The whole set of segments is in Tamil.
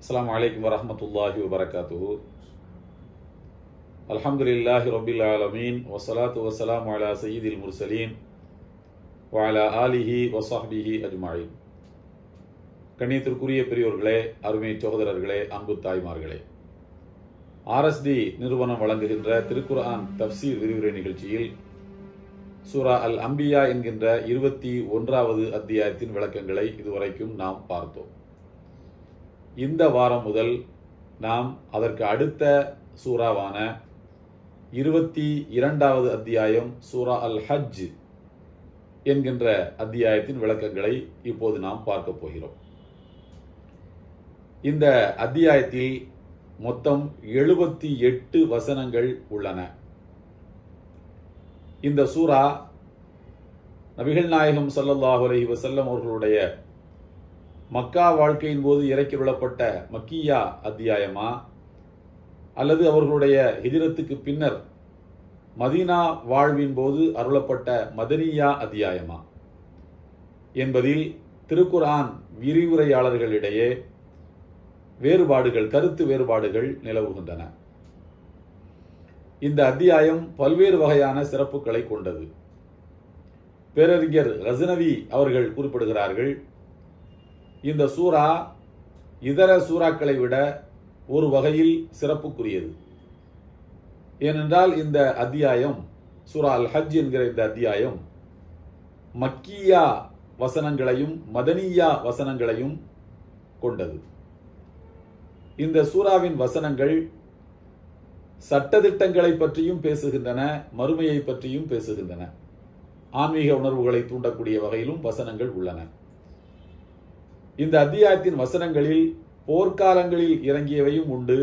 அஸ்லாம் வலைக்கம் வரமத்துல்லாஹி வபரகாத்து அலமதுல்லாஹி ரபில் ஆலமீன். வசலாத்து வசலாம் அலா சயீதில் முர்சலீன். வாலா ஆலிஹி வசாஹிஹி அஜ்மாயின். கண்ணியத்திற்குரிய பெரியோர்களே அருமை சகோதரர்களே அன்பு தாய்மார்களே. ஆர்எஸ்டி நிறுவனம் வழங்குகின்ற திருக்குர்ஆன் தப்சீர் விரிவுரை நிகழ்ச்சியில் சூரா அல் அம்பியா என்கின்ற இருபத்தி ஒன்றாவது அத்தியாயத்தின் விளக்கங்களை இதுவரைக்கும் நாம் பார்த்தோம். இந்த வாரம் முதல் நாம் அதற்கு அடுத்த சூறாவான இருபத்தி இரண்டாவது அத்தியாயம் சூரா அல் ஹஜ் என்கின்ற அத்தியாயத்தின் விளக்கங்களை இப்போது நாம் பார்க்க போகிறோம். இந்த அத்தியாயத்தில் மொத்தம் எழுபத்தி எட்டு வசனங்கள் உள்ளன. இந்த சூரா நபிகள் நாயகம் சல்லல்லாஹு அலஹி வசல்லம் அவர்களுடைய மக்கா வாழ்க்கையின் போது இறக்கிவிடப்பட்ட மக்கியா அத்தியாயமா? அல்லது அவர்களுடைய ஹிஜ்ரத்துக்கு பின்னர் மதீனா வாழ்வின் போது அருளப்பட்ட மதனியா அத்தியாயமா? என்பதில் திருக்குர்ஆன் விரிவுரையாளர்களிடையே வேறுபாடுகள் கருத்து வேறுபாடுகள் நிலவுகின்றன. இந்த அத்தியாயம் பல்வேறு வகையான சிறப்புகளை கொண்டது. பேரறிஞர் ரசனவி அவர்கள் குறிப்பிடுகிறார்கள் இந்த சூரா இதர சூறாக்களை விட ஒரு வகையில் சிறப்புக்குரியது. ஏனென்றால் இந்த அத்தியாயம் சூரா அல் ஹஜ் என்கிற இந்த அத்தியாயம் மக்கியா வசனங்களையும் மதனியா வசனங்களையும் கொண்டது. இந்த சூறாவின் வசனங்கள் சட்டத்திட்டங்களை பற்றியும் பேசுகின்றன மறுமையை பற்றியும் பேசுகின்றன. ஆன்மீக உணர்வுகளை தூண்டக்கூடிய வகையிலும் வசனங்கள் உள்ளன. இந்த அத்தியாயத்தின் வசனங்களில் போர்க்காலங்களில் இறங்கியவையும் உண்டு.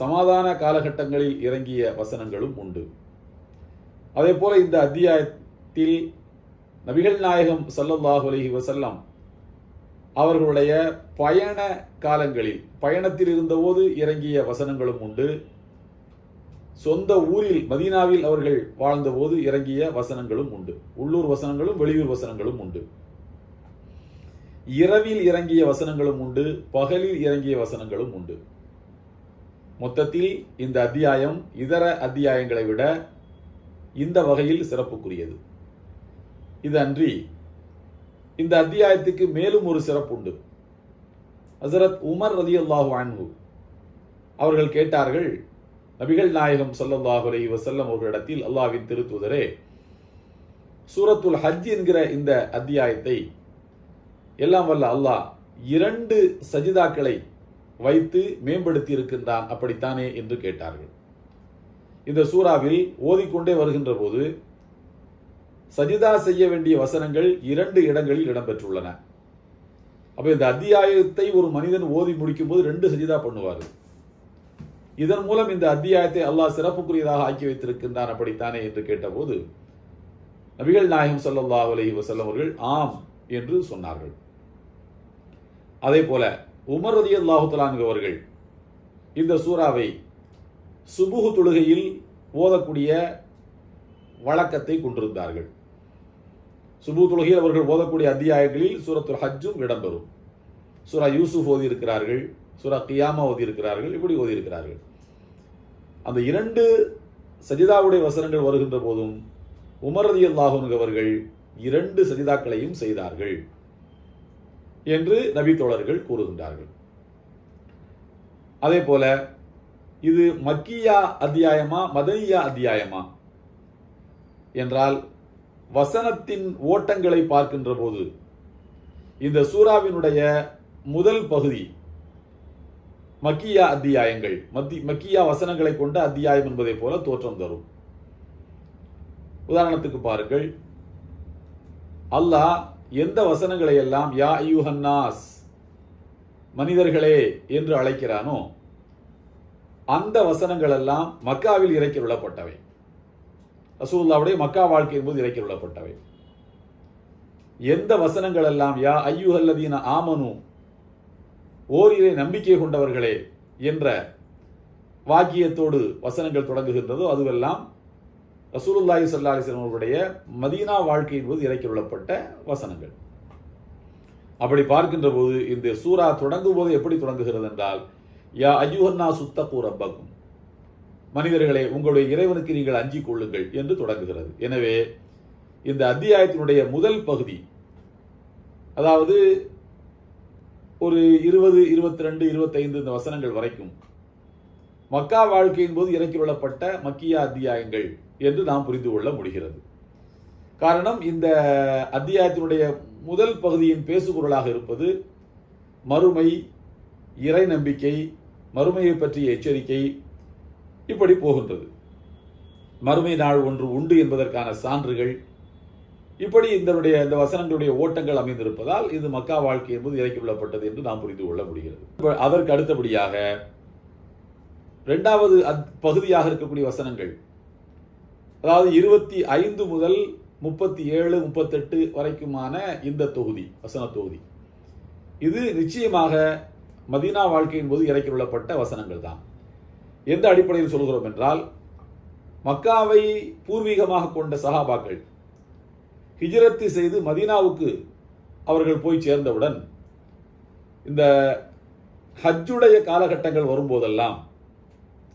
சமாதான காலகட்டங்களில் இறங்கிய வசனங்களும் உண்டு. அதே போல இந்த அத்தியாயத்தில் நபிகள் நாயகம் சல்லல்லாஹு அலஹி வஸல்லம் அவர்களுடைய பயண காலங்களில் பயணத்தில் இருந்தபோது இறங்கிய வசனங்களும் உண்டு. சொந்த ஊரில் மதீனாவில் அவர்கள் வாழ்ந்தபோது இறங்கிய வசனங்களும் உண்டு. உள்ளூர் வசனங்களும் வெளியூர் வசனங்களும் உண்டு. இரவில் இறங்கிய வசனங்களும் உண்டு பகலில் இறங்கிய வசனங்களும் உண்டு. மொத்தத்தில் இந்த அத்தியாயம் இதர அத்தியாயங்களை விட இந்த வகையில் சிறப்புக்குரியது. இது அன்றி இந்த அத்தியாயத்துக்கு மேலும் ஒரு சிறப்பு உண்டு ஹசரத் உமர் ரதி அல்லாஹு அன்ஹு அவர்கள் கேட்டார்கள் நபிகள் நாயகம் ஸல்லல்லாஹு அலி வசல்லம் அவர்களிடத்தில் அல்லாவின் திருத்துதரே சூரத்துல் ஹஜ் என்கிற இந்த அத்தியாயத்தை எல்லாம் வல்ல அல்லாஹ் இரண்டு சஜிதாக்களை வைத்து மேம்படுத்தி இருக்கின்றான் அப்படித்தானே என்று கேட்டார்கள். இந்த சூறாவில் ஓதிக்கொண்டே வருகின்ற போது சஜிதா செய்ய வேண்டிய வசனங்கள் இரண்டு இடங்களில் இடம்பெற்றுள்ளன. அப்போ இந்த அத்தியாயத்தை ஒரு மனிதன் ஓதி முடிக்கும் போது ரெண்டு சஜிதா பண்ணுவார் இதன் மூலம் இந்த அத்தியாயத்தை அல்லாஹ் சிறப்புக்குரியதாக ஆக்கி வைத்திருக்கின்றான் அப்படித்தானே என்று கேட்டபோது நபிகள் நாயகம் ஸல்லல்லாஹு அலைஹி வசல்லம் அவர்கள் ஆம் என்று சொன்னார்கள். அதே போல உமர் ரதி அல்லாஹு அவர்கள் இந்த சூறாவை சுபுகு தொழுகையில் ஓதக்கூடிய வழக்கத்தை கொண்டிருந்தார்கள். சுபு தொழுகையில் அவர்கள் ஓதக்கூடிய அத்தியாயங்களில் சூரத்துல் ஹஜ்ஜும் இடம்பெறும். சூரா யூசுப் ஓதி இருக்கிறார்கள் சூரா கியாமா ஓதி இருக்கிறார்கள் இப்படி ஓதி இருக்கிறார்கள் அந்த இரண்டு சஜிதாவுடைய வசனங்கள் வருகின்ற போதும் உமரதி ரதி அவர்கள் இரண்டு சஜிதாக்களையும் செய்தார்கள். என்று நபி தோழர்கள் கூறுகின்றார்கள். அதே போல இது மக்கியா அத்தியாயமா மதனியா அத்தியாயமா? என்றால் வசனத்தின் ஓட்டங்களை பார்க்கின்ற போது இந்த சூறாவினுடைய முதல் பகுதி மக்கியா அத்தியாயங்கள் மத்தி மக்கியா வசனங்களை கொண்ட அத்தியாயம் என்பதை போல தோற்றம் தரும். உதாரணத்துக்கு பாருங்கள். அல்லாஹ் எந்த வசனங்களை எல்லாம் யா யூஹன்னாஸ் மனிதர்களே என்று அழைக்கிறானோ அந்த வசனங்களெல்லாம் மக்காவில் இறக்கி விடப்பட்டவை. ரசூல்லாவுடைய மக்கா வாழ்க்கையின் போது இறக்கி விடப்பட்டவை. எந்த வசனங்கள் எல்லாம் யா ஐயுஹல்லதீன ஆமனு ஓரிரை நம்பிக்கை கொண்டவர்களே என்ற வாக்கியத்தோடு வசனங்கள் தொடங்குகின்றதோ அதுவெல்லாம் ரசூலுல்லாஹி சல்லா அலிஸ்லாம் அவர்களுடைய மதீனா வாழ்க்கையின் போது இறக்கி விடப்பட்ட வசனங்கள். அப்படி பார்க்கின்ற போது இந்த சூரா தொடங்கும் போது எப்படி தொடங்குகிறது என்றால் யா அஜுஹன்னா சுத்தக்கூ ரப்பக்கும். மனிதர்களே உங்களுடைய இறைவனுக்கு நீங்கள் அஞ்சிக் கொள்ளுங்கள் என்று தொடங்குகிறது. எனவே இந்த அத்தியாயத்தினுடைய முதல் பகுதி அதாவது ஒரு இருபது இருபத்தி ரெண்டு இருபத்தைந்து இந்த வசனங்கள் வரைக்கும் மக்கா வாழ்க்கையின் போது இறக்கி விடப்பட்ட மக்கியா அத்தியாயங்கள் என்று நாம் புரிந்து கொள்ள முடிகிறது. காரணம் இந்த அத்தியாயத்தினுடைய முதல் பகுதியின் பேசுபொருளாக இருப்பது மறுமை இறை நம்பிக்கை மறுமையை பற்றிய எச்சரிக்கை இப்படி போகின்றது. மறுமை நாள் ஒன்று உண்டு என்பதற்கான சான்றுகள் இப்படி இதனுடைய இந்த வசனங்களுடைய ஓட்டங்கள் அமைந்திருப்பதால் இது மக்கா வாழ்க்கை என்பது இறக்கி விடப்பட்டது என்று நாம் புரிந்து கொள்ள முடிகிறது. அதற்கு அடுத்தபடியாக இரண்டாவது அத்- பகுதியாக இருக்கக்கூடிய வசனங்கள். அதாவது இருபத்தி ஐந்து முதல் முப்பத்தி ஏழு முப்பத்தெட்டு வரைக்குமான இந்த தொகுதி வசன தொகுதி. இது நிச்சயமாக மதீனா வாழ்க்கையின் போது இறக்கி வசனங்கள் தான். எந்த அடிப்படையில் சொல்கிறோம் என்றால் மக்காவை பூர்வீகமாக கொண்ட சஹாபாக்கள் ஹிஜ்ரத்து செய்து மதீனாவுக்கு அவர்கள் போய் சேர்ந்தவுடன் இந்த ஹஜ்ஜுடைய காலகட்டங்கள் வரும்போதெல்லாம்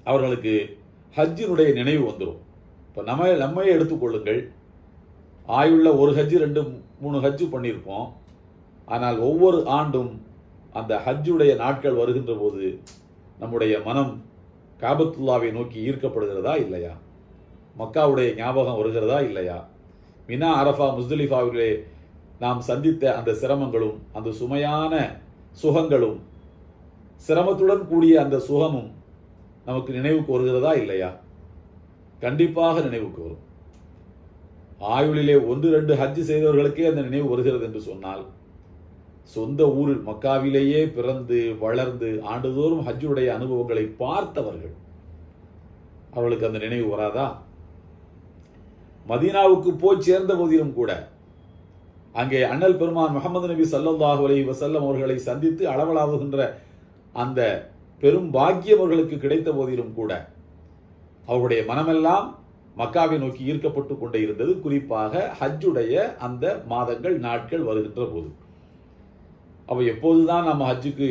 அவர்களுக்கு ஹஜ்ஜினுடைய நினைவு வந்துடும் இப்போ நம்ம நம்மையே எடுத்துக்கொள்ளுங்கள். ஆயுள்ள ஒரு ஹஜ்ஜு ரெண்டு மூணு ஹஜ்ஜு பண்ணியிருப்போம். ஆனால் ஒவ்வொரு ஆண்டும் அந்த ஹஜ்ஜுடைய நாட்கள் வருகின்ற போது நம்முடைய மனம் காபத்துல்லாவை நோக்கி ஈர்க்கப்படுகிறதா இல்லையா? மக்காவுடைய ஞாபகம் வருகிறதா இல்லையா? மினா அரஃபா முஸ்தலிஃபாவிலே நாம் சந்தித்த அந்த சிரமங்களும் அந்த சுமையான சுகங்களும் சிரமத்துடன் கூடிய அந்த சுகமும் நமக்கு நினைவுக்கு வருகிறதா இல்லையா? கண்டிப்பாக நினைவுக்கு வரும் ஆயுளிலே ஒன்று ரெண்டு ஹஜ் செய்தவர்களுக்கே அந்த நினைவு வருகிறது என்று சொன்னால் சொந்த ஊரில் மக்காவிலேயே பிறந்து வளர்ந்து ஆண்டுதோறும் ஹஜ்ஜுடைய அனுபவங்களை பார்த்தவர்கள் அவர்களுக்கு அந்த நினைவு வராதா? மதீனாவுக்கு போய் சேர்ந்த போதிலும் கூட அங்கே அண்ணல் பெருமான் முகமது நபி ஸல்லல்லாஹு அலி வசல்லம் அவர்களை சந்தித்து அளவலாவுகின்ற அந்த பெரும் பாக்கியம் அவர்களுக்கு கிடைத்த போதிலும் கூட அவருடைய மனமெல்லாம் மக்காவை நோக்கி ஈர்க்கப்பட்டு கொண்டே இருந்தது குறிப்பாக ஹஜ்ஜுடைய அந்த மாதங்கள் நாட்கள் வருகின்ற போது. அப்போ எப்போதுதான் நம்ம ஹஜ்ஜுக்கு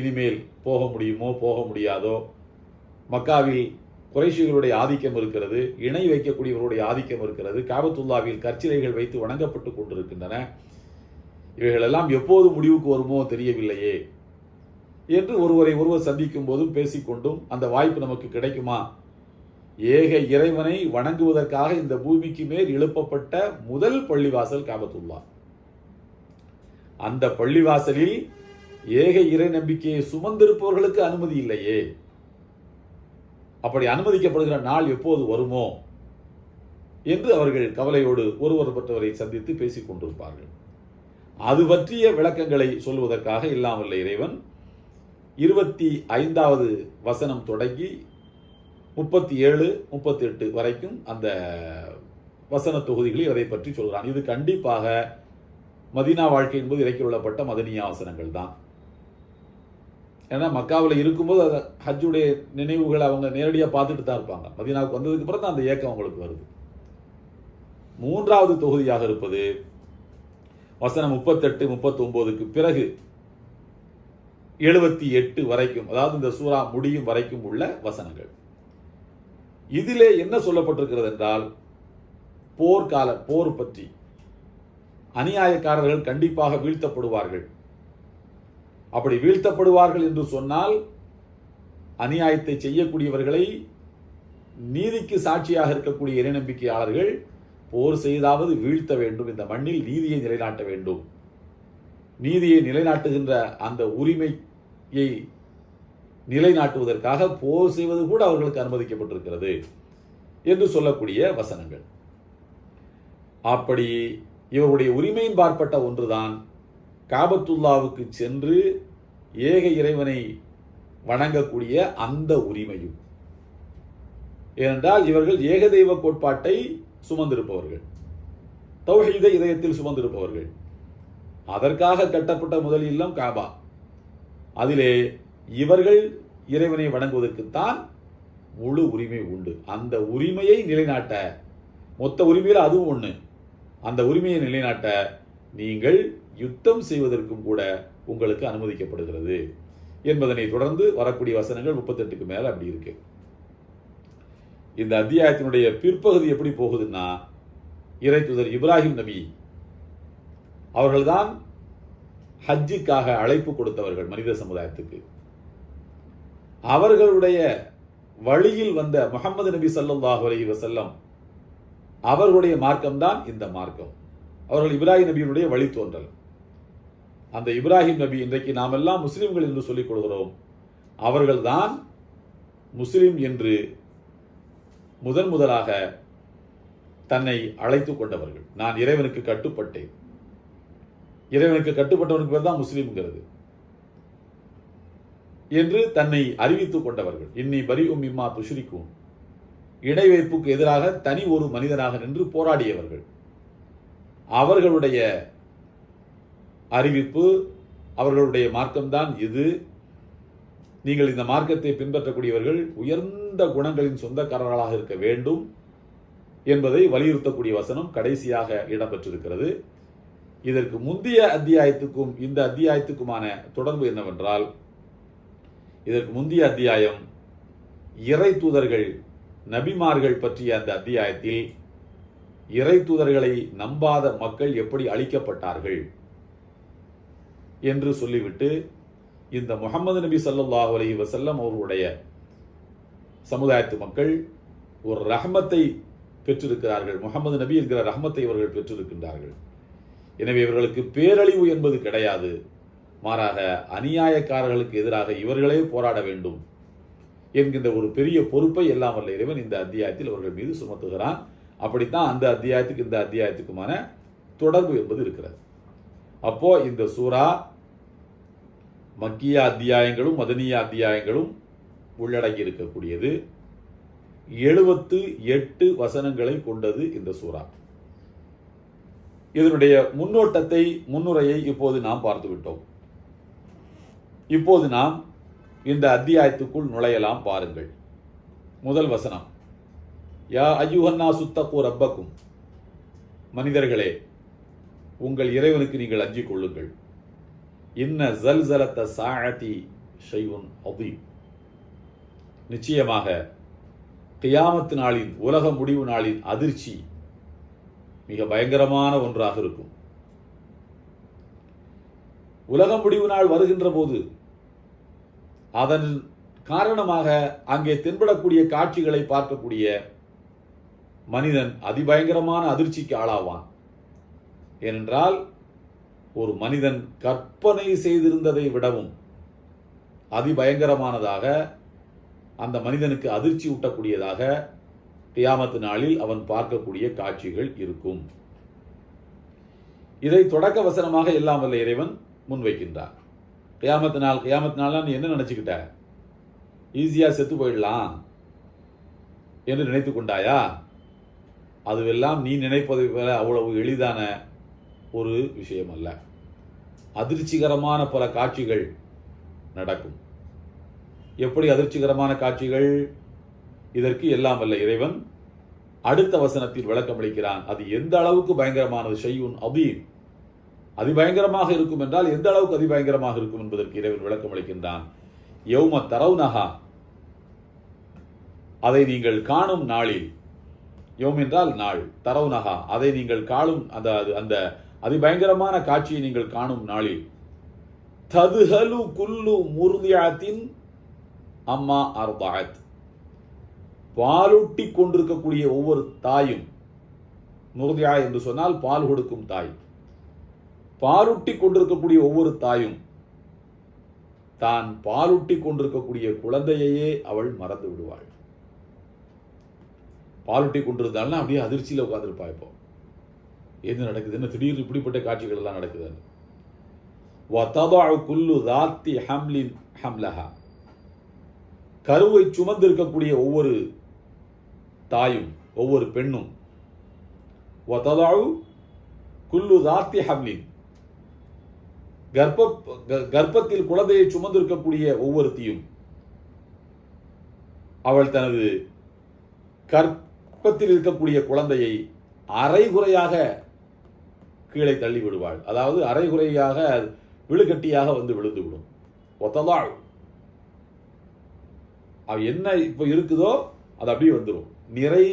இனிமேல் போக முடியுமோ போக முடியாதோ மக்காவில் குறைஷிகளுடைய ஆதிக்கம் இருக்கிறது இணை வைக்கக்கூடியவருடைய ஆதிக்கம் இருக்கிறது காபத்துல்லாவில் கற்சிலைகள் வைத்து வணங்கப்பட்டு கொண்டிருக்கின்றன. இவைகளெல்லாம் எப்போது முடிவுக்கு வருமோ தெரியவில்லையே என்று ஒருவரை ஒருவர் சந்திக்கும் போதும் பேசிக்கொண்டும் அந்த வாய்ப்பு நமக்கு கிடைக்குமா? ஏக இறைவனை வணங்குவதற்காக இந்த பூமிக்கு மேல் எழுப்பப்பட்ட முதல் பள்ளிவாசல் காபத்துல்லா. அந்த பள்ளிவாசலில் ஏக இறை நம்பிக்கையை சுமந்திருப்பவர்களுக்கு அனுமதி இல்லையே. அப்படி அனுமதிக்கப்படுகிற நாள் எப்போது வருமோ என்று அவர்கள் கவலையோடு ஒருவர் மற்றவரை சந்தித்து பேசிக் கொண்டிருப்பார்கள். அது பற்றிய விளக்கங்களை சொல்வதற்காக இல்லாமல் இறைவன் இருபத்தி ஐந்தாவது வசனம் தொடங்கி முப்பத்தி ஏழு முப்பத்தி எட்டு வரைக்கும் அந்த வசன தொகுதிகளில் இதை பற்றி சொல்கிறான் இது கண்டிப்பாக மதீனா வாழ்க்கை என்பது இறக்கி கொள்ளப்பட்ட மதனியா வசனங்கள் தான். ஏன்னா மக்காவில் இருக்கும்போது அது ஹஜ்ஜுடைய நினைவுகளை அவங்க நேரடியாக பார்த்துட்டு தான் இருப்பாங்க. மதீனாவுக்கு வந்ததுக்கு அப்புறம் தான் அந்த ஏக்கம் அவங்களுக்கு வருது. மூன்றாவது தொகுதியாக இருப்பது வசனம் முப்பத்தெட்டு முப்பத்தொம்போதுக்கு பிறகு எழுபத்தி எட்டு வரைக்கும் அதாவது இந்த சூறா முடியும் வரைக்கும் உள்ள வசனங்கள். இதிலே என்ன சொல்லப்பட்டிருக்கிறது என்றால் போர்க்கால போர் பற்றி அநியாயக்காரர்கள் கண்டிப்பாக வீழ்த்தப்படுவார்கள். அப்படி வீழ்த்தப்படுவார்கள் என்று சொன்னால் அநியாயத்தை செய்யக்கூடியவர்களை நீதிக்கு சாட்சியாக இருக்கக்கூடிய இறைநம்பிக்கையாளர்கள் போர் செய்தாவது வீழ்த்த வேண்டும். இந்த மண்ணில் நீதியை நிலைநாட்ட வேண்டும். நீதியை நிலைநாட்டுகின்ற அந்த உரிமையை நிலைநாட்டுவதற்காக போர் செய்வது கூட அவர்களுக்கு அனுமதிக்கப்பட்டிருக்கிறது என்று சொல்லக்கூடிய வசனங்கள். அப்படி இவருடைய உரிமையின் பார்ப்பட்ட ஒன்றுதான் காபத்துல்லாவுக்கு சென்று ஏக இறைவனை வணங்கக்கூடிய அந்த உரிமையும். ஏனென்றால் இவர்கள் ஏகதெய்வ கோட்பாட்டை சுமந்திருப்பவர்கள். தௌஹீதை இதயத்தில் சுமந்திருப்பவர்கள். அதற்காக கட்டப்பட்ட முதல் இல்லம் காபா. அதிலே இவர்கள் இறைவனை வணங்குவதற்குத்தான் முழு உரிமை உண்டு. அந்த உரிமையை நிலைநாட்ட மொத்த உரிமையில் அதுவும் ஒன்று அந்த உரிமையை நிலைநாட்ட நீங்கள் யுத்தம் செய்வதற்கும் கூட உங்களுக்கு அனுமதிக்கப்படுகிறது என்பதனை தொடர்ந்து வரக்கூடிய வசனங்கள் முப்பத்தெட்டுக்கு மேலே அப்படி இருக்கு. இந்த அத்தியாயத்தினுடைய பிற்பகுதி எப்படி போகுதுன்னா இறைத்துதர் இப்ராஹிம் நபி அவர்கள்தான் ஹஜ்ஜுக்காக அழைப்பு கொடுத்தவர்கள் மனித சமுதாயத்துக்கு. அவர்களுடைய வழியில் வந்த முகமது நபி சல்லாஹ் அலி வசல்லம் அவர்களுடைய மார்க்கம்தான் இந்த மார்க்கம். அவர்கள் இப்ராஹிம் நபியினுடைய வழித்தோன்றல். அந்த இப்ராஹிம் நபி இன்றைக்கு நாம் எல்லாம் முஸ்லிம்கள் என்று சொல்லிக் கொள்கிறோம். அவர்கள்தான் முஸ்லிம் என்று முதன் முதலாக தன்னை அழைத்து கொண்டவர்கள். நான் இறைவனுக்கு கட்டுப்பட்டேன். இறைவனுக்கு கட்டுப்பட்டவனுக்கு பேர் தான் முஸ்லீம்ங்கிறது. என்று தன்னை அறிவித்துக் கொண்டவர்கள். இன்னி பரி உம் இம்மா துஷ்ரிக்கும் இணை வைப்புக்கு எதிராக தனி ஒரு மனிதனாக நின்று போராடியவர்கள். அவர்களுடைய அறிவிப்பு அவர்களுடைய மார்க்கம்தான் இது. நீங்கள் இந்த மார்க்கத்தை பின்பற்றக்கூடியவர்கள் உயர்ந்த குணங்களின் சொந்தக்காரர்களாக இருக்க வேண்டும் என்பதை வலியுறுத்தக்கூடிய வசனம் கடைசியாக இடம்பெற்றிருக்கிறது. இதற்கு முந்தைய அத்தியாயத்துக்கும் இந்த அத்தியாயத்துக்குமான தொடர்பு என்னவென்றால் இதற்கு முந்தைய அத்தியாயம் இறை தூதர்கள் நபிமார்கள் பற்றிய அந்த அத்தியாயத்தில் இறை தூதர்களை நம்பாத மக்கள் எப்படி அழிக்கப்பட்டார்கள் என்று சொல்லிவிட்டு இந்த முகமது நபி சல்லாஹ் அலி வசல்லம் அவர்களுடைய சமுதாயத்து மக்கள் ஒரு ரஹமத்தை பெற்றிருக்கிறார்கள். முகமது நபி என்கிற ரஹமத்தை இவர்கள் பெற்றிருக்கின்றார்கள். எனவே இவர்களுக்கு பேரழிவு என்பது கிடையாது. மாறாக அநியாயக்காரர்களுக்கு எதிராக இவர்களே போராட வேண்டும் என்கின்ற ஒரு பெரிய பொறுப்பை எல்லாம் வல்ல இறைவன் இந்த அத்தியாயத்தில் அவர்கள் மீது சுமத்துகிறான். அப்படித்தான் அந்த அத்தியாயத்துக்கு இந்த அத்தியாயத்துக்குமான தொடர்பு என்பது இருக்கிறது. அப்போ இந்த சூரா மக்கிய அத்தியாயங்களும் மதனிய அத்தியாயங்களும் உள்ளடங்கி இருக்கக்கூடியது. எழுபத்து எட்டு வசனங்களை கொண்டது இந்த சூறா இதனுடைய முன்னோட்டத்தை முன்னுரையை இப்போது நாம் பார்த்துவிட்டோம். இப்போது நாம் இந்த அத்தியாயத்துக்குள் நுழையலாம் பாருங்கள். முதல் வசனம். யா ஐயுஹன்னா சுத்தகூ ரப்பக்கும். மனிதர்களே உங்கள் இறைவனுக்கு நீங்கள் அஞ்சிக் கொள்ளுங்கள். இன்ன ஜல்சலத்த சாழத்தி ஷைஉன் அதீம். நிச்சயமாக கியாமத்து நாளின் உலக முடிவு நாளின் அதிர்ச்சி மிக பயங்கரமான ஒன்றாக இருக்கும். உலக முடிவு நாள் வருகின்ற போது அதன் காரணமாக அங்கே தென்படக்கூடிய காட்சிகளை பார்க்கக்கூடிய மனிதன் அதிபயங்கரமான அதிர்ச்சிக்கு ஆளாவான். ஏனென்றால் ஒரு மனிதன் கற்பனை செய்திருந்ததை விடவும் அதிபயங்கரமானதாக அந்த மனிதனுக்கு அதிர்ச்சி ஊட்டக்கூடியதாக கியாமத்து நாளில் அவன் பார்க்கக்கூடிய காட்சிகள் இருக்கும். இதை தொடக்க வசனமாக எல்லாம் வல்ல இறைவன் முன்வைக்கின்றார் கியாமத்து நாள் கியாமத்து நாள்னா நீ என்ன நினச்சிக்கிட்ட? ஈஸியாக செத்து போயிடலாம் என்று நினைத்து கொண்டாயா? அதுவெல்லாம் நீ நினைப்பதை போல அவ்வளவு எளிதான ஒரு விஷயம் அல்ல அதிர்ச்சிகரமான பல காட்சிகள் நடக்கும். எப்படி அதிர்ச்சிகரமான காட்சிகள்? இதற்கு எல்லாம் அல்ல இறைவன் அடுத்த வசனத்தில் விளக்கமளிக்கிறான். அது எந்த அளவுக்கு பயங்கரமானது? ஷையுன் அதீம் அதிபயங்கரமாக இருக்கும் என்றால் எந்த அளவுக்கு அதிபயங்கரமாக இருக்கும் என்பதற்கு இறைவன் விளக்கமளிக்கின்றான் யௌம தரவுனஹா அதை நீங்கள் காணும் நாளில். யோம் என்றால் நாள். தரவுனஹா அதை நீங்கள் காணும் அந்த அது- அந்த அதிபயங்கரமான காட்சியை நீங்கள் காணும் நாளில். ததுஹலு குல்லு முருதியாத்தின் அம்மா அர்பாத். பாலூட்டி கொண்டிருக்கக்கூடிய ஒவ்வொரு தாயும் முருதியா என்று சொன்னால் பால் கொடுக்கும் தாய். பாலுட்டி கொண்டிருக்கக்கூடிய ஒவ்வொரு தாயும் தான் பாலுட்டி கொண்டிருக்கக்கூடிய குழந்தையையே அவள் மறந்து விடுவாள். பாலுட்டி கொண்டிருந்தாள்னா அப்படியே அதிர்ச்சியில் உட்காந்துருப்பா இப்போ. எது நடக்குதுன்னு திடீர்னு இப்படிப்பட்ட காட்சிகள் எல்லாம் நடக்குதுன்னு வததா குல்லு தாத்தி ஹம்லின் ஹம்லஹா. கருவை சுமந்திருக்கக்கூடிய ஒவ்வொரு தாயும் ஒவ்வொரு பெண்ணும் வததாவு குல்லு தாத்தி ஹம்லின். கர்ப்ப க- கர்ப்பத்தில் குழந்தையை சுமந்திருக்கக்கூடிய ஒவ்வொருத்தியும் அவள் தனது கற்பத்தில் இருக்கக்கூடிய குழந்தையை அரைகுறையாக கீழே தள்ளி விடுவாள் அதாவது அரைகுறையாக விழுகட்டியாக வந்து விழுந்து விடும் ஒத்ததாள் அவ என்ன இப்போ இருக்குதோ அது அப்படியே வந்துடும் நிறை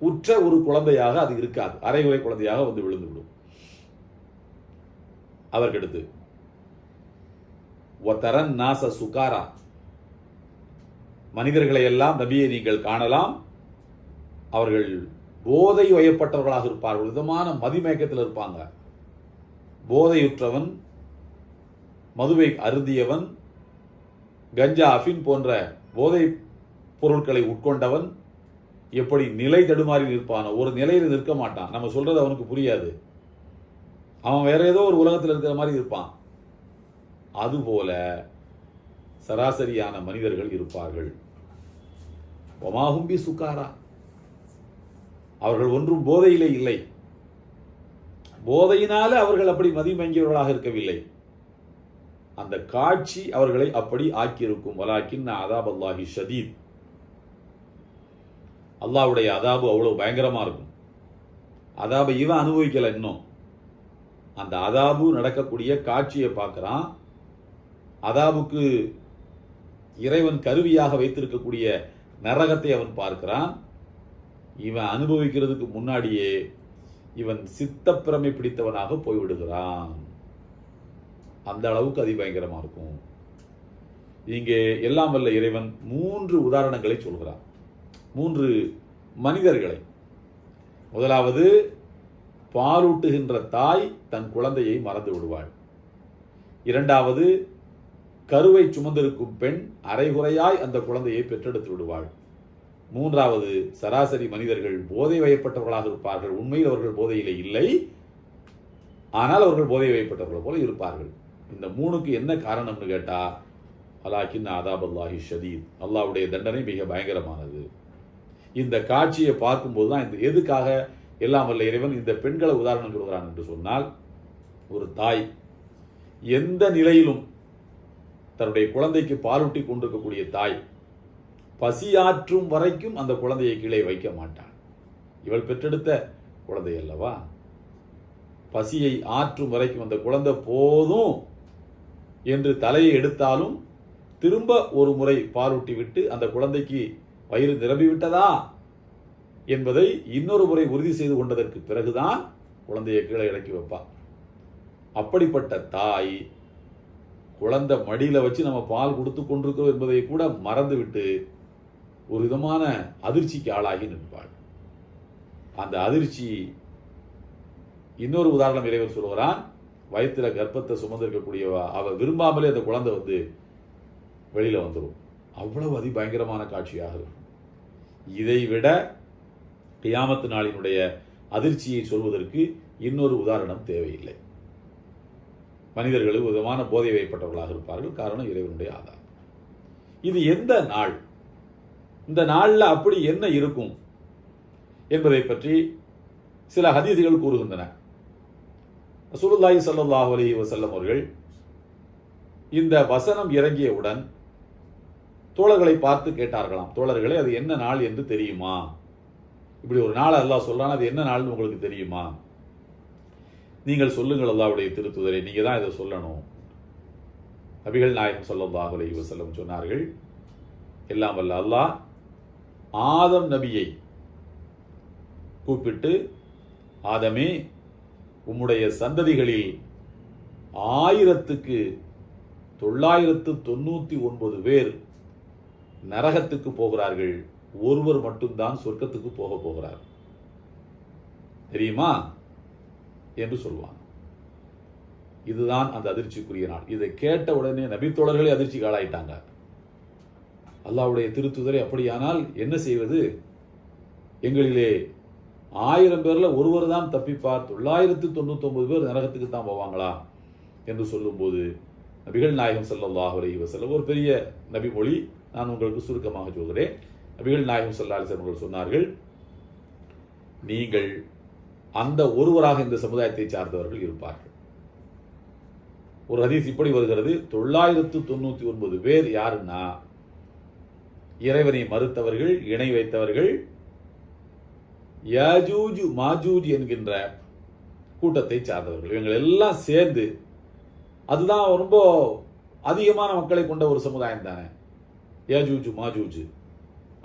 உற்ற ஒரு குழந்தையாக அது இருக்காது. அரைகுறை குழந்தையாக வந்து விழுந்து விடும் அதற்கடுத்து ஒத்தரன் நாச சுகாரா. மனிதர்களை எல்லாம் நபியை நீங்கள் காணலாம். அவர்கள் போதை வயப்பட்டவர்களாக இருப்பார்கள். விதமான மதிமயக்கத்தில் இருப்பாங்க. போதையுற்றவன் மதுவை அருந்தியவன் கஞ்சா அஃபின் போன்ற போதை பொருட்களை உட்கொண்டவன் எப்படி நிலை தடுமாறி நிற்பானோ ஒரு நிலையில் நிற்க மாட்டான். நம்ம சொல்றது அவனுக்கு புரியாது. அவன் வேற ஏதோ ஒரு உலகத்தில் இருக்கிற மாதிரி இருப்பான். அதுபோல சராசரியான மனிதர்கள் இருப்பார்கள். ஒமாகும்பி சுக்காரா அவர்கள் ஒன்றும் போதையிலே இல்லை. போதையினால அவர்கள் அப்படி மதிமங்கியவர்களாக இருக்கவில்லை. அந்த காட்சி அவர்களை அப்படி ஆக்கியிருக்கும். வலாக்கின் அதாப் அல்லாஹி ஷதீத். அல்லாஹ்வுடைய அதாபு அவ்வளவு பயங்கரமா இருக்கும். அதாபை இவன் அனுபவிக்கல இன்னும். அந்த அதாபு நடக்கக்கூடிய காட்சியை பார்க்குறான். அதாபுக்கு இறைவன் கருவியாக வைத்திருக்கக்கூடிய நரகத்தை அவன் பார்க்கிறான். இவன் அனுபவிக்கிறதுக்கு முன்னாடியே இவன் சித்தப்பிரமை பிடித்தவனாக போய்விடுகிறான். அந்த அளவுக்கு அதிபயங்கரமாக இருக்கும். இங்கே எல்லாம் வல்ல இறைவன் மூன்று உதாரணங்களை சொல்கிறான். மூன்று மனிதர்களை. முதலாவது பாலூட்டுகின்ற தாய் தன் குழந்தையை மறந்து விடுவாள். இரண்டாவது கருவை சுமந்திருக்கும் பெண் அரைகுறையாய் அந்த குழந்தையை பெற்றெடுத்து விடுவாள். மூன்றாவது சராசரி மனிதர்கள் போதை வயப்பட்டவர்களாக இருப்பார்கள். உண்மையில் அவர்கள் போதையிலே இல்லை. ஆனால் அவர்கள் போதை வயப்பட்டவர்கள் போல இருப்பார்கள். இந்த மூணுக்கு என்ன காரணம்னு கேட்டா அலாக்கின் ஆதாப் அல்லாஹி ஷதீத். அல்லாவுடைய தண்டனை மிக பயங்கரமானது. இந்த காட்சியை பார்க்கும்போது தான் இந்த எதுக்காக எல்லாம் வல்ல இறைவன் இந்த பெண்களை உதாரணம் சொல்கிறான் என்று சொன்னால் ஒரு தாய் எந்த நிலையிலும் தன்னுடைய குழந்தைக்கு பாலூட்டி கொண்டிருக்கக்கூடிய தாய் பசியாற்றும் வரைக்கும் அந்த குழந்தையை கீழே வைக்க மாட்டாள். இவள் பெற்றெடுத்த குழந்தை அல்லவா? பசியை ஆற்றும் வரைக்கும் அந்த குழந்தை போதும் என்று தலையை எடுத்தாலும் திரும்ப ஒரு முறை பாலூட்டி விட்டு அந்த குழந்தைக்கு வயிறு நிரம்பி விட்டதா என்பதை இன்னொரு முறை உறுதி செய்து கொண்டதற்கு பிறகுதான் குழந்தையை கீழே இறக்கி வைப்பா அப்படிப்பட்ட தாய் குழந்தை மடியில் வச்சு நம்ம பால் கொடுத்து கொண்டிருக்கிறோம் என்பதை கூட மறந்துவிட்டு ஒரு விதமான அதிர்ச்சிக்கு ஆளாகி நிற்பாள் அந்த அதிர்ச்சி இன்னொரு உதாரணம் இறைவர் சொல்கிறான் வயிற்றில் கர்ப்பத்தை சுமந்திருக்கக்கூடியவ அவள் விரும்பாமலே அந்த குழந்தை வந்து வெளியில் வந்துடும் அவ்வளவு அதிபயங்கரமான காட்சியாக இருக்கும். இதை விட கியாமத்து நாளினுடைய அதிர்ச்சியை சொல்வதற்கு இன்னொரு உதாரணம் தேவையில்லை. மனிதர்கள் விதமான போதை வைப்பட்டவர்களாக இருப்பார்கள். காரணம் இறைவனுடைய ஆதாரம். இது எந்த நாள்? இந்த நாளில் அப்படி என்ன இருக்கும் என்பதை பற்றி சில ஹதீதுகள் கூறுகின்றன. சுருல்லாய் சல்லாஹ் அலி வசல்லம் அவர்கள் இந்த வசனம் இறங்கியவுடன் தோழர்களை பார்த்து கேட்டார்களாம். தோழர்களே அது என்ன நாள் என்று தெரியுமா? இப்படி ஒரு நாள் அல்லாஹ் சொல்கிறான் அது என்ன நாள்னு உங்களுக்கு தெரியுமா? நீங்கள் சொல்லுங்கள் அல்லாவுடைய திருத்துதரை நீங்கள் தான் இதை சொல்லணும். நபிகள் நாயகம் ஸல்லல்லாஹு அலி வசல்லம் சொன்னார்கள் எல்லாம் வல்ல அல்லாஹ் ஆதம் நபியை கூப்பிட்டு ஆதமே உம்முடைய சந்ததிகளில் ஆயிரத்துக்கு தொள்ளாயிரத்து தொண்ணூற்றி ஒன்பது பேர் நரகத்துக்கு போகிறார்கள். ஒருவர் மட்டும்தான் சொர்க்கத்துக்கு போக போகிறார். தெரியுமா? என்று சொல்வான். இதுதான் அந்த அதிர்ச்சிக்குரிய நாள். இதை கேட்ட உடனே நபித்தோழர்களே அதிர்ச்சிக்கு ஆளாயிட்டாங்க அல்லாவுடைய திருத்துதரை அப்படியானால் என்ன செய்வது? எங்களிலே ஆயிரம் பேர்ல ஒருவர் தான் தப்பிப்பார். தொள்ளாயிரத்து தொண்ணூத்தொன்பது பேர் நரகத்துக்கு தான் போவாங்களா? என்று சொல்லும்போது நபிகள் நாயகம் ஸல்லல்லாஹு இவர் செல்ல ஒரு பெரிய நபி மொழி நான் உங்களுக்கு சுருக்கமாக சொல்கிறேன். நபிகள் நாயகம் ஸல்லல்லாஹு அவர்கள் சொன்னார்கள் நீங்கள் அந்த ஒருவராக இந்த சமுதாயத்தை சார்ந்தவர்கள் இருப்பார்கள். ஒரு ஹதீஸ் இப்படி வருகிறது தொள்ளாயிரத்து தொண்ணூத்தி ஒன்பது பேர் யாருன்னா இறைவனை மறுத்தவர்கள் இணை வைத்தவர்கள் யாஜூஜு மாஜூஜ் என்கின்ற கூட்டத்தை சார்ந்தவர்கள். இவங்க எல்லாம் சேர்ந்து அதுதான் ரொம்ப அதிகமான மக்களை கொண்ட ஒரு சமுதாயம் தானே. யாஜூஜு மாஜூஜு.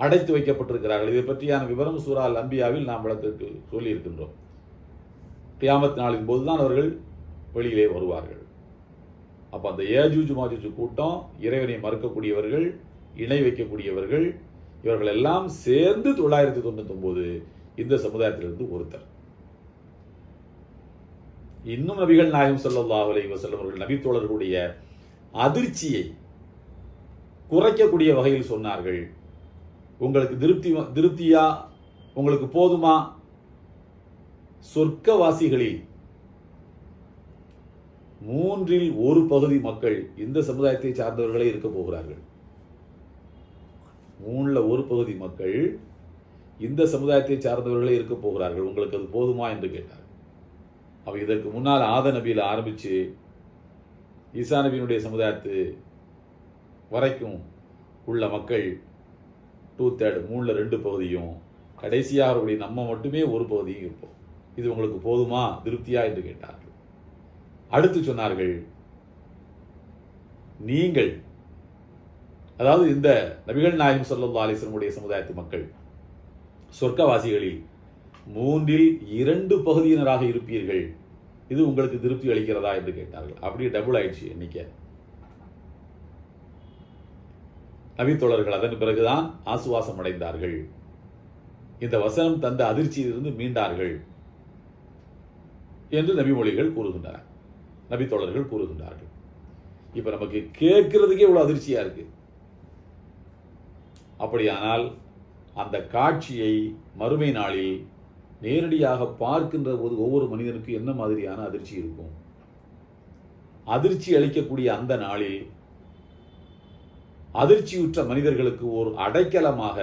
அடைத்து வைக்கப்பட்டிருக்கிறார்கள். இதை பற்றியான விவரம் சூரா அம்பியாவில் நாம் விளக்கத்துக்கு சொல்லியிருக்கின்றோம். கியாமத் நாளின் போதுதான் அவர்கள் வெளியிலே வருவார்கள். அப்போ அந்த ஏஜூஜ் மாஜூஜ் கூட்டம் இறைவனை மறுக்கக்கூடியவர்கள் இணை வைக்கக்கூடியவர்கள் இவர்கள் எல்லாம் சேர்ந்து தொள்ளாயிரத்தி தொண்ணூத்தொன்பது இந்த சமுதாயத்திலிருந்து ஒருத்தர். இன்னும் நபிகள் நாயகம் ஸல்லல்லாஹு அலைஹி வஸல்லம் அவர்கள் நபித்தோழர்களுடைய அதிர்ச்சியை குறைக்கக்கூடிய வகையில் சொன்னார்கள். உங்களுக்கு திருப்தி திருப்தியா? உங்களுக்கு போதுமா? சொர்க்கவாசிகளில் மூன்றில் ஒரு பகுதி மக்கள் இந்த சமுதாயத்தை சார்ந்தவர்களே இருக்க போகிறார்கள். மூணில் ஒரு பகுதி மக்கள் இந்த சமுதாயத்தை சார்ந்தவர்களே இருக்க போகிறார்கள். உங்களுக்கு அது போதுமா என்று கேட்டார். அவ இதற்கு முன்னால் ஆத நபியில் ஆரம்பிச்சு ஈசா நபியினுடைய சமுதாயத்து வரைக்கும் உள்ள மக்கள் டூ தேர்ட் மூணில் ரெண்டு பகுதியும் கடைசியாக அவர்களுடைய நம்ம மட்டுமே ஒரு பகுதியும் இருப்போம். இது உங்களுக்கு போதுமா? திருப்தியா? என்று கேட்டார்கள். அடுத்து சொன்னார்கள் நீங்கள் அதாவது இந்த நபிகள் நாயகம் சொல்லா அலைஹி சமுதாயத்து மக்கள் சொர்க்கவாசிகளில் மூன்றில் இரண்டு பகுதியினராக இருப்பீர்கள். இது உங்களுக்கு திருப்தி அளிக்கிறதா? என்று கேட்டார்கள். அப்படியே டபுள் ஆயிடுச்சு எண்ணிக்கை. நபித்தோழர்கள் அதன் பிறகுதான் ஆசுவாசம் அடைந்தார்கள் இந்த வசனம் தந்த அதிர்ச்சியிலிருந்து மீண்டார்கள் என்று நபிமொழிகள் கூறுகின்றன. நபித்தோழர்கள் கூறுகின்றார்கள். இப்ப நமக்கு கேட்கறதுக்கே இவ்வளவு அதிர்ச்சியா இருக்கு. அப்படியானால் அந்த காட்சியை மறுமை நாளில் நேரடியாக பார்க்கின்ற போது ஒவ்வொரு மனிதனுக்கும் என்ன மாதிரியான அதிர்ச்சி இருக்கும்? அதிர்ச்சி அளிக்கக்கூடிய அந்த நாளில் அதிர்ச்சியுற்ற மனிதர்களுக்கு ஒரு அடைக்கலமாக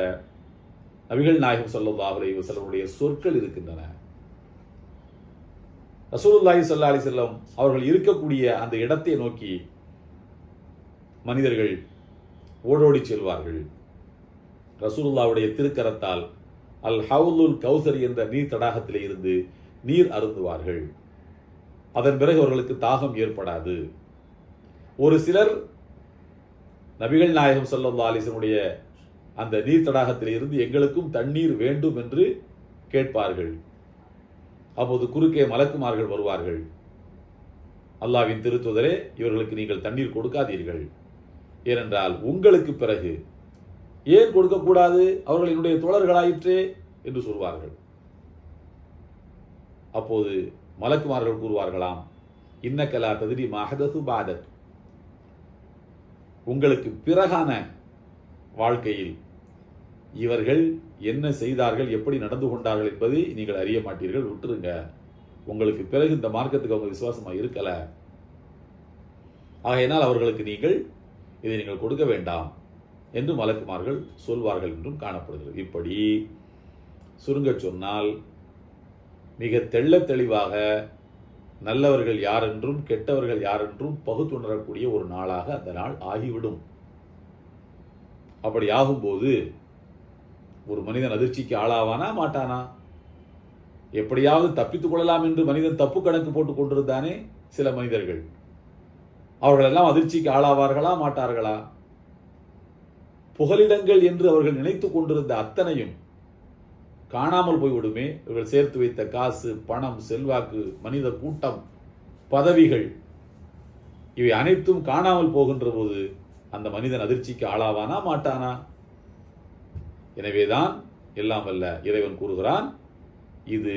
நபிகள் நாயகம் ஸல்லல்லாஹு அவரை வஸல்லமுடைய சொற்கள் இருக்கின்றன. ரசூலுல்லாஹி சொல்லா அலி செல்லம் அவர்கள் இருக்கக்கூடிய அந்த இடத்தை நோக்கி மனிதர்கள் ஓடோடி செல்வார்கள். ரசூலுல்லாவுடைய திருக்கரத்தால் அல் ஹவுலுல் கௌசர் என்ற நீர் தடாகத்திலே இருந்து நீர் அருந்துவார்கள். அதன் பிறகு அவர்களுக்கு தாகம் ஏற்படாது. ஒரு சிலர் நபிகள் நாயகம் சல்லா அலிசனுடைய அந்த நீர் தடாகத்தில் இருந்து எங்களுக்கும் தண்ணீர் வேண்டும் என்று கேட்பார்கள். அப்போது குறுக்கே மலக்குமார்கள் வருவார்கள். அல்லாவின் திருத்துதரே இவர்களுக்கு நீங்கள் தண்ணீர் கொடுக்காதீர்கள். ஏனென்றால் உங்களுக்கு பிறகு ஏன் கொடுக்கக்கூடாது? அவர்கள் என்னுடைய தோழர்களாயிற்றே என்று சொல்வார்கள். அப்போது மலக்குமார்கள் கூறுவார்களாம் இன்னக்கலா ததிரி மகதசு பாதத் உங்களுக்கு பிறகான வாழ்க்கையில் இவர்கள் என்ன செய்தார்கள் எப்படி நடந்து கொண்டார்கள் என்பதை நீங்கள் அறிய மாட்டீர்கள். விட்டுருங்க. உங்களுக்கு பிறகு இந்த மார்க்கத்துக்கு அவங்க விசுவாசமாக இருக்கல. ஆகையினால் அவர்களுக்கு நீங்கள் இதை நீங்கள் கொடுக்க வேண்டாம் என்று மலக்குமார்கள் சொல்வார்கள் என்றும் காணப்படுகிறது. இப்படி சுருங்கச் சொன்னால் மிக தெள்ள தெளிவாக நல்லவர்கள் யாரென்றும் கெட்டவர்கள் யாரென்றும் பகுத்துணரக்கூடிய ஒரு நாளாக அந்த நாள் ஆகிவிடும். அப்படி ஆகும்போது ஒரு மனிதன் அதிர்ச்சிக்கு ஆளாவானா மாட்டானா? எப்படியாவது தப்பித்துக் கொள்ளலாம் என்று மனிதன் தப்பு கணக்கு போட்டுக் கொண்டிருந்தானே சில மனிதர்கள். அவர்கள் எல்லாம் அதிர்ச்சிக்கு ஆளாவார்களா மாட்டார்களா? புகலிடங்கள் என்று அவர்கள் நினைத்துக் கொண்டிருந்த அத்தனையும் காணாமல் போய்விடுமே. இவர்கள் சேர்த்து வைத்த காசு பணம் செல்வாக்கு மனித கூட்டம் பதவிகள் இவை அனைத்தும் காணாமல் போகின்ற போது அந்த மனிதன் அதிர்ச்சிக்கு ஆளாவானா மாட்டானா? எனவேதான் எல்லாம் அல்ல இறைவன் கூறுகிறான் இது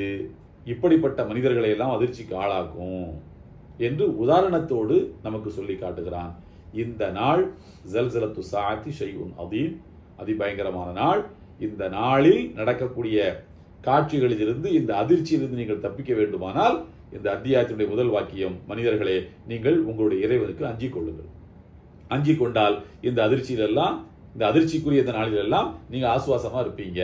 இப்படிப்பட்ட மனிதர்களை எல்லாம் அதிர்ச்சிக்கு ஆளாக்கும் என்று உதாரணத்தோடு நமக்கு சொல்லி காட்டுகிறான். இந்த நாள் ஜல்சலத்து சாத்தி ஷைஉன் அதீம். அதிபயங்கரமான நாள். இந்த நாளில் நடக்கக்கூடிய காட்சிகளிலிருந்து இந்த அதிர்ச்சியிலிருந்து நீங்கள் தப்பிக்க வேண்டுமானால் இந்த அத்தியாயத்தினுடைய முதல் வாக்கியம் மனிதர்களே நீங்கள் உங்களுடைய இறைவனுக்கு அஞ்சிக் கொள்ளுங்கள். அஞ்சி கொண்டால் இந்த அதிர்ச்சியிலெல்லாம் இந்த அதிர்ச்சிக்குரிய இந்த நாளிலெல்லாம் நீங்க ஆசுவாசமா இருப்பீங்க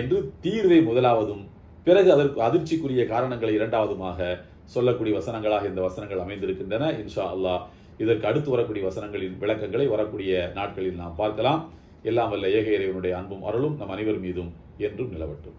என்று தீர்வை முதலாவதும் பிறகு அதற்கு அதிர்ச்சிக்குரிய காரணங்களை இரண்டாவதுமாக சொல்லக்கூடிய வசனங்களாக இந்த வசனங்கள் அமைந்திருக்கின்றன. இன்ஷா அல்லாஹ் இதற்கு அடுத்து வரக்கூடிய வசனங்களின் விளக்கங்களை வரக்கூடிய நாட்களில் நாம் பார்க்கலாம். எல்லாம் வல்ல ஏக இறைவனுடைய அன்பும் அருளும் நம் அனைவர் மீதும் என்றும் நிலவட்டும்.